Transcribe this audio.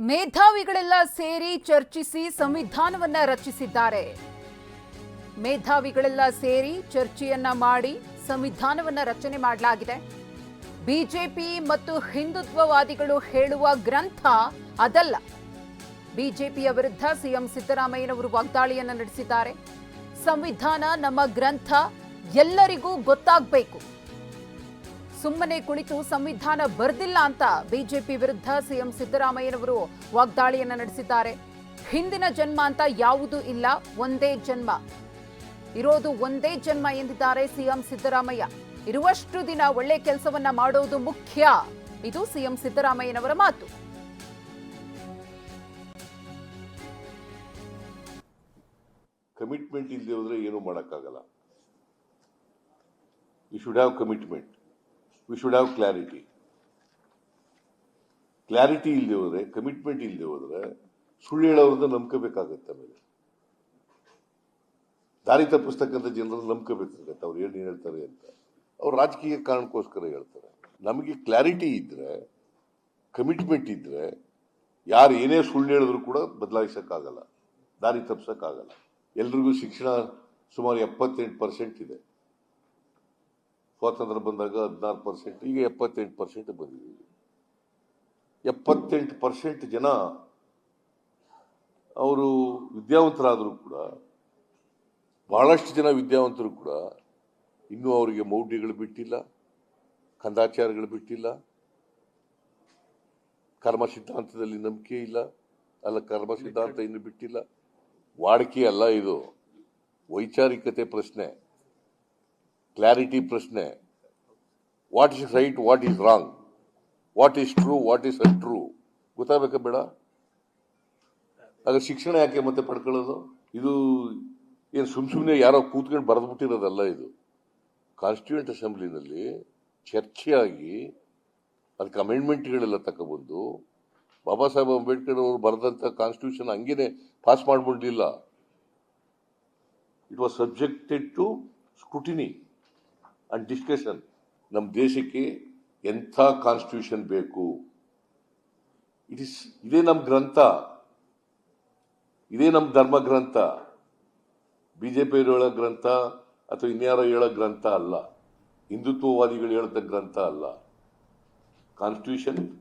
ಮೇಧಾವಿಗಳೆಲ್ಲ ಸೇರಿ ಚರ್ಚಿಸಿ ಸಂವಿಧಾನವನ್ನ ರಚಿಸಿದ್ದಾರೆ. ಮೇಧಾವಿಗಳೆಲ್ಲ ಸೇರಿ ಚರ್ಚೆಯನ್ನ ಮಾಡಿ ಸಂವಿಧಾನವನ್ನ ರಚನೆ ಮಾಡಲಾಗಿದೆ. ಬಿಜೆಪಿ ಮತ್ತು ಹಿಂದುತ್ವವಾದಿಗಳು ಹೇಳುವ ಗ್ರಂಥ ಅದಲ್ಲ. ಬಿಜೆಪಿಯ ವಿರುದ್ಧ ಸಿಎಂ ಸಿದ್ದರಾಮಯ್ಯನವರು ವಾಗ್ದಾಳಿಯನ್ನು ನಡೆಸಿದ್ದಾರೆ. ಸಂವಿಧಾನ ನಮ್ಮ ಗ್ರಂಥ ಎಲ್ಲರಿಗೂ ಗೊತ್ತಾಗಬೇಕು. ಸುಮ್ಮನೆ ಕುಳಿತು ಸಂವಿಧಾನ ಬರೆದಿಲ್ಲ ಅಂತ ಬಿಜೆಪಿ ವಿರುದ್ಧ ಸಿಎಂ ಸಿದ್ದರಾಮಯ್ಯನವರು ವಾಗ್ದಾಳಿಯನ್ನ ನಡೆಸಿದ್ದಾರೆ. ಹಿಂದಿನ ಜನ್ಮ ಅಂತ ಯಾವುದೂ ಇಲ್ಲ, ಒಂದೇ ಜನ್ಮ. ಇರೋದು ಒಂದೇ ಜನ್ಮ ಎಂದಿದ್ದಾರೆ ಸಿಎಂ ಸಿದ್ದರಾಮಯ್ಯ. ಇರುವಷ್ಟು ದಿನ ಒಳ್ಳೆ ಕೆಲಸವನ್ನ ಮಾಡೋದು ಮುಖ್ಯ. ಇದು ಸಿಎಂ ಸಿದ್ದರಾಮಯ್ಯನವರ ಮಾತು. ಕಮಿಟ್ಮೆಂಟ್ ಇಲ್ಲದೆ ಹೋದ್ರೆ ಏನು ಮಾಡೋಕ್ಕಾಗಲ್ಲ. You should have commitment we should have clarity clarity ಇಲ್ಲದೆ ಹೋದ್ರೆ ಕಮಿಟ್ಮೆಂಟ್ ಇಲ್ಲದೆ ಹೋದ್ರೆ, ಸುಳ್ಳು ಹೇಳೋರನ್ನ ನಂಬ್ಕೋಬೇಕಾಗತ್ತೆ ಆಮೇಲೆ. ದಾರಿ ತಪ್ಪಿಸ್ತಕ್ಕಂಥ ಜನರನ್ನು ನಂಬ್ಕೋಬೇಕಾಗತ್ತೆ. ಅವ್ರು ಏನು ಹೇಳ್ತಾರೆ ಅಂತ. ಅವ್ರು ರಾಜಕೀಯ ಕಾರಣಕ್ಕೋಸ್ಕರ ಹೇಳ್ತಾರೆ. ನಮಗೆ ಕ್ಲಾರಿಟಿ ಇದ್ರೆ ಕಮಿಟ್ಮೆಂಟ್ ಇದ್ರೆ, ಯಾರು ಏನೇ ಸುಳ್ಳು ಹೇಳಿದ್ರು ಕೂಡ ಬದಲಾಯಿಸೋಕ್ಕಾಗಲ್ಲ. ದಾರಿ ತಪ್ಪಿಸಕ್ಕಾಗಲ್ಲ. ಎಲ್ರಿಗೂ ಶಿಕ್ಷಣ ಸುಮಾರು ಎಪ್ಪತ್ತೆಂಟು ಪರ್ಸೆಂಟ್ ಇದೆ. ಸ್ವಾತಂತ್ರ್ಯ ಬಂದಾಗ ಹದಿನಾರು ಪರ್ಸೆಂಟ್, ಈಗ ಎಪ್ಪತ್ತೆಂಟು ಪರ್ಸೆಂಟ್ ಬಂದಿದ್ದೀವಿ ಎಪ್ಪತ್ತೆಂಟು ಪರ್ಸೆಂಟ್ ಜನ ಅವರು ವಿದ್ಯಾವಂತರಾದರೂ ಕೂಡ, ಬಹಳಷ್ಟು ಜನ ವಿದ್ಯಾವಂತರು ಕೂಡ ಇನ್ನೂ ಅವರಿಗೆ ಮೌಢ್ಯಗಳು ಬಿಟ್ಟಿಲ್ಲ, ಕಂದಾಚಾರಗಳು ಬಿಟ್ಟಿಲ್ಲ, ಕರ್ಮ ಸಿದ್ಧಾಂತದಲ್ಲಿ ನಂಬಿಕೆ ಇಲ್ಲ, ಅಲ್ಲ ಕರ್ಮ ಸಿದ್ಧಾಂತ ಇನ್ನು ಬಿಟ್ಟಿಲ್ಲ. ವಾಡಿಕೆ ಅಲ್ಲ ಇದು. ವೈಚಾರಿಕತೆ ಪ್ರಶ್ನೆ. ಕ್ಲಾರಿಟಿ ಪ್ರಶ್ನೆ. What is right what is wrong what is true what is untrue ಗೊತ್ತಾಗಬೇಕಾ ಬೇಡ? ಆಗ ಶಿಕ್ಷಣ ಯಾಕೆ ಮತ್ತೆ ಪಡ್ಕೊಳ್ಳೋದು? ಇದು ಏನು ಸುಮ್ ಸುಮ್ಮನೆ ಯಾರೋ ಕೂತ್ಕೊಂಡು ಬರೆದ್ಬಿಟ್ಟಿರೋದಲ್ಲ ಇದು. ಕಾನ್ಸ್ಟಿಟ್ಯೂಂಟ್ ಅಸೆಂಬ್ಲಿನಲ್ಲಿ ಚರ್ಚೆಯಾಗಿ ಅದಕ್ಕೆ ಅಮೆಂಡ್ಮೆಂಟ್ಗಳೆಲ್ಲ ತಗೊಬಂದು ಬಾಬಾ ಸಾಹೇಬ್ ಅಂಬೇಡ್ಕರ್ ಅವರು ಬರೆದಂಥ ಕಾನ್ಸ್ಟಿಟ್ಯೂಷನ್ ಹಂಗೇನೆ pass ಮಾಡ್ಬಿಡಲಿಲ್ಲ. It was subjected to scrutiny and discussion ನಮ್ಮ ದೇಶಕ್ಕೆ ಎಂಥ ಕಾನ್ಸ್ಟಿಟ್ಯೂಷನ್ ಬೇಕು? ಇಟ್ ಇಸ್ ಇದೇ ನಮ್ಮ ಗ್ರಂಥ. ಇದೇ ನಮ್ಮ ಧರ್ಮ ಗ್ರಂಥ. ಬಿಜೆಪಿ ಹೇಳೋ ಗ್ರಂಥ ಅಥವಾ ಇನ್ಯಾರೋ ಹೇಳೋ ಗ್ರಂಥ ಅಲ್ಲ. ಹಿಂದುತ್ವವಾದಿಗಳು ಹೇಳ್ದ ಗ್ರಂಥ ಅಲ್ಲ. ಕಾನ್ಸ್ಟಿಟ್ಯೂಷನ್